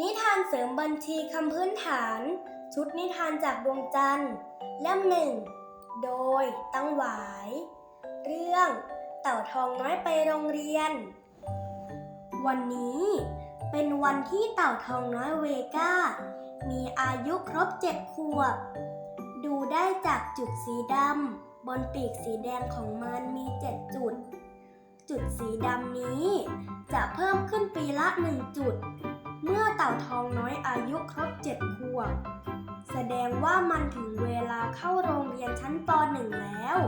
นิทานเสริมบัญชีคำพื้นฐาน ชุดนิทานจากดวงจันทร์ เล่มหนึ่ง โดยตั้งหวาย เรื่อง เต่าทองน้อยไปโรงเรียน วันนี้เป็นวันที่เต่าทองน้อยเวก้า มีอายุครบเจ็ดขวบ ดูได้จากจุดสีดำบนปีกสีแดงของมันมีเจ็ดจุด จุดสีดำนี้จะเพิ่มขึ้นปีละหนึ่งจุด เมื่อเต่าทองน้อยอายุครบเจ็ดขวบ แสดงว่ามันถึงเวลาเข้าโรงเรียนชั้นป .1 แล้ว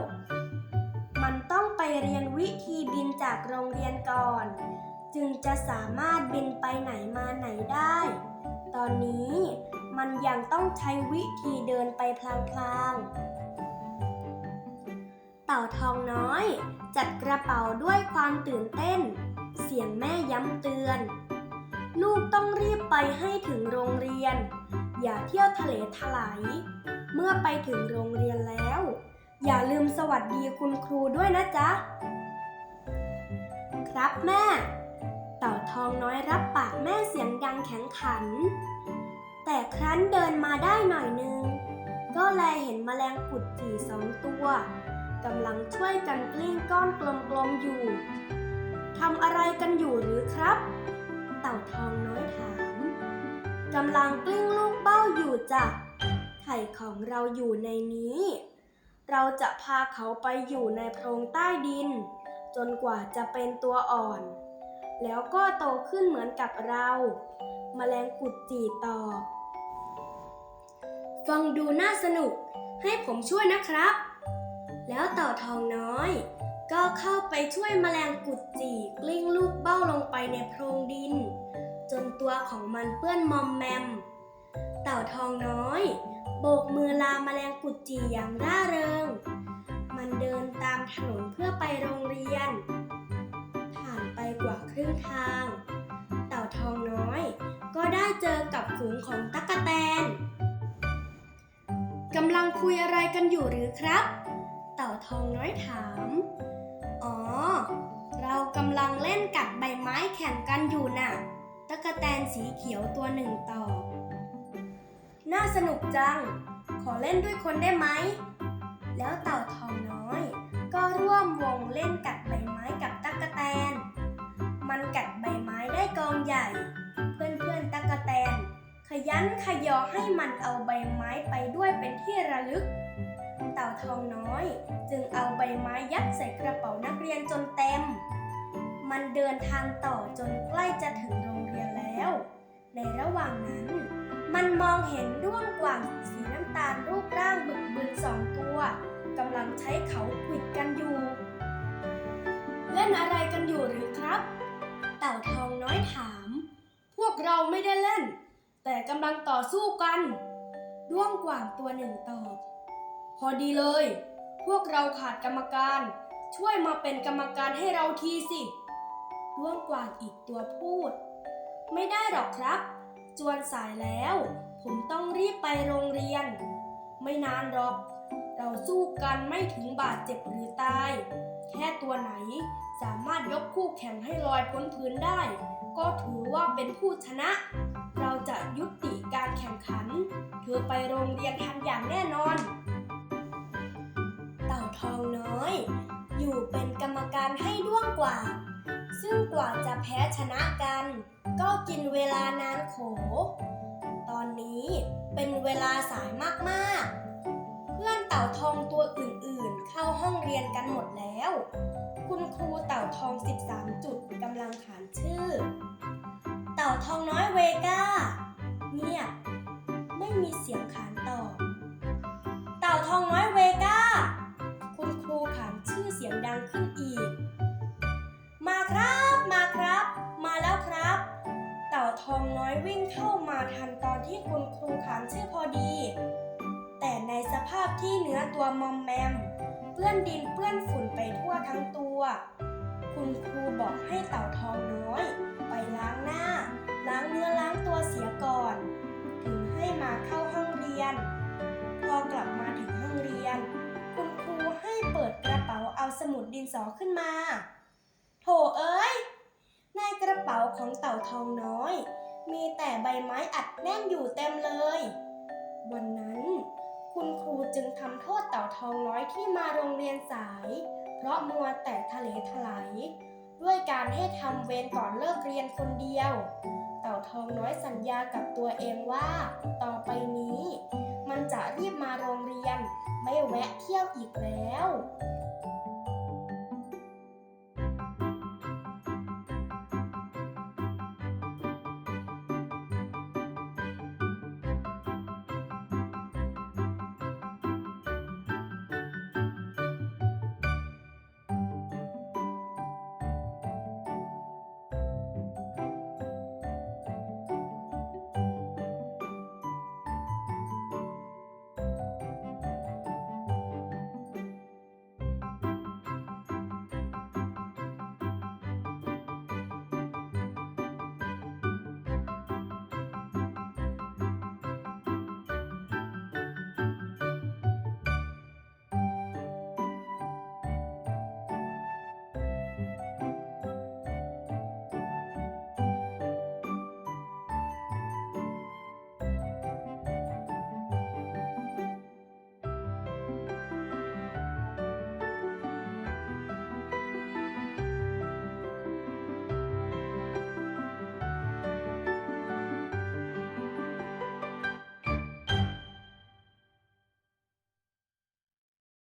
มันต้องไปเรียนวิธีบินจากโรงเรียนก่อน จึงจะสามารถบินไปไหนมาไหนได้ ตอนนี้มันยังต้องใช้วิธีเดินไปพลางๆ เต่าทองน้อย จัดกระเป๋าด้วยความตื่นเต้น เสียงแม่ย้ำเตือน ลูกต้อง ไปให้ถึงโรงเรียน อย่าเที่ยวทะเลถลาย เมื่อไปถึงโรงเรียนแล้ว อย่าลืมสวัสดีคุณครูด้วยนะจ๊ะ ครับแม่ เต่าทองน้อยรับปากแม่เสียงดังแข็งขัน แต่ครั้นเดินมาได้หน่อยนึง ก็แลเห็นแมลงกุดจี่สองตัวกำลังช่วยกันกลิ้งก้อนกลมๆอยู่ทำอะไรกันอยู่หรือครับ เต่าทองน้อยถาม กำลังกลิ้งลูกเบ้าอยู่จ้ะ ไข่ของเราอยู่ในนี้ เราจะพาเขาไปอยู่ในโพรงใต้ดิน จนกว่าจะเป็นตัวอ่อน แล้วก็โตขึ้นเหมือนกับเรามแมลงกุดจีตอบฟังดูน่าสนุก ให้ผมช่วยนะครับ แล้วเต่าทองน้อย ก็เข้าไปช่วยแมลงกุดจีกลิ้งลูกเบ้าลงไปในโพรงดิน จนตัวของมันเปื้อนมอมแมม เต่าทองน้อย โบกมือลาแมลงกุดจีอย่างร่าเริง มันเดินตามถนนเพื่อไปโรงเรียน ผ่านไปกว่าครึ่งทาง เต่าทองน้อย ก็ได้เจอกับฝูงของตั๊กแตนกำลังคุยอะไรกันอยู่หรือครับ เต่าทองน้อยถาม อ๋อ เรากำลังเล่นกัดใบไม้แข่งกันอยู่น่ะ ตั๊กแตนสีเขียวตัวหนึ่งตอบน่าสนุกจัง ขอเล่นด้วยคนได้ไหม แล้วเต่าทองน้อย ก็ร่วมวงเล่นกัดใบไม้กับตั๊กแตน มันกัดใบไม้ได้กองใหญ่ เพื่อนๆตั๊กแตน ขยันขยอให้มันเอาใบไม้ไปด้วยเป็นที่ระลึก เต่าทองน้อย จึงเอาใบไม้ยัดใส่กระเป๋านักเรียนจนเต็ม มันเดินทางต่อจนใกล้จะถึงโรง ในระหว่างนั้น มันมองเห็นด้วงกว่างสีน้ำตาลรูปร่างบึกบึนสองตัวกำลังใช้เขาขวิดกันอยู่ เล่นอะไรกันอยู่หรือครับ เต่าทองน้อยถาม พวกเราไม่ได้เล่น แต่กำลังต่อสู้กัน ด้วงกว่างตัวหนึ่งตอบ พอดีเลย พวกเราขาดกรรมการ ช่วยมาเป็นกรรมการให้เราทีสิด้วงกว่างอีกตัวพูด ไม่ได้หรอกครับ จวนสายแล้ว ผมต้องรีบไปโรงเรียน ไม่นานหรอก เราสู้กันไม่ถึงบาดเจ็บหรือตาย แค่ตัวไหนสามารถยกคู่แข่งให้ลอยพ้นพื้นได้ ก็ถือว่าเป็นผู้ชนะ เราจะยุติการแข่งขัน เธอไปโรงเรียนทันอย่างแน่นอน เต่าทองน้อย อยู่เป็นกรรมการให้ด้วงกว่า ซึ่งกว่าจะแพ้ชนะกัน ก็กินเวลานานโข ตอนนี้เป็นเวลาสายมากๆ เพื่อนเต่าทองตัวอื่นๆ เข้าห้องเรียนกันหมดแล้ว คุณครูเต่าทอง 13 จุดกำลังขานชื่อ เต่าทองน้อยเวก้าเงียบไม่มีเสียงขานตอบ เต่าทองน้อย เข้ามาทันตอนที่คุณครูขานชื่อพอดี แต่ในสภาพที่เนื้อตัวมอมแมม เปื้อนดินเปื้อนฝุ่นไปทั่วทั้งตัว คุณครูบอกให้เต่าทองน้อย ไปล้างหน้า ล้างเนื้อล้างตัวเสียก่อน ถึงให้มาเข้าห้องเรียน พอกลับมาถึงห้องเรียน คุณครูให้เปิดกระเป๋าเอาสมุดดินสอขึ้นมา โถเอ้ยในกระเป๋าของเต่าทองน้อย มีแต่ใบไม้อัดแน่นอยู่เต็มเลย วันนั้น คุณครูจึงทำโทษเต่าทองน้อยที่มาโรงเรียนสาย เพราะมัวแต่ทะเลถลายด้วยการให้ทำเวรก่อนเลิกเรียนคนเดียว เต่าทองน้อยสัญญากับตัวเองว่า ต่อไปนี้ มันจะรีบมาโรงเรียน ไม่แวะเที่ยวอีกแล้ว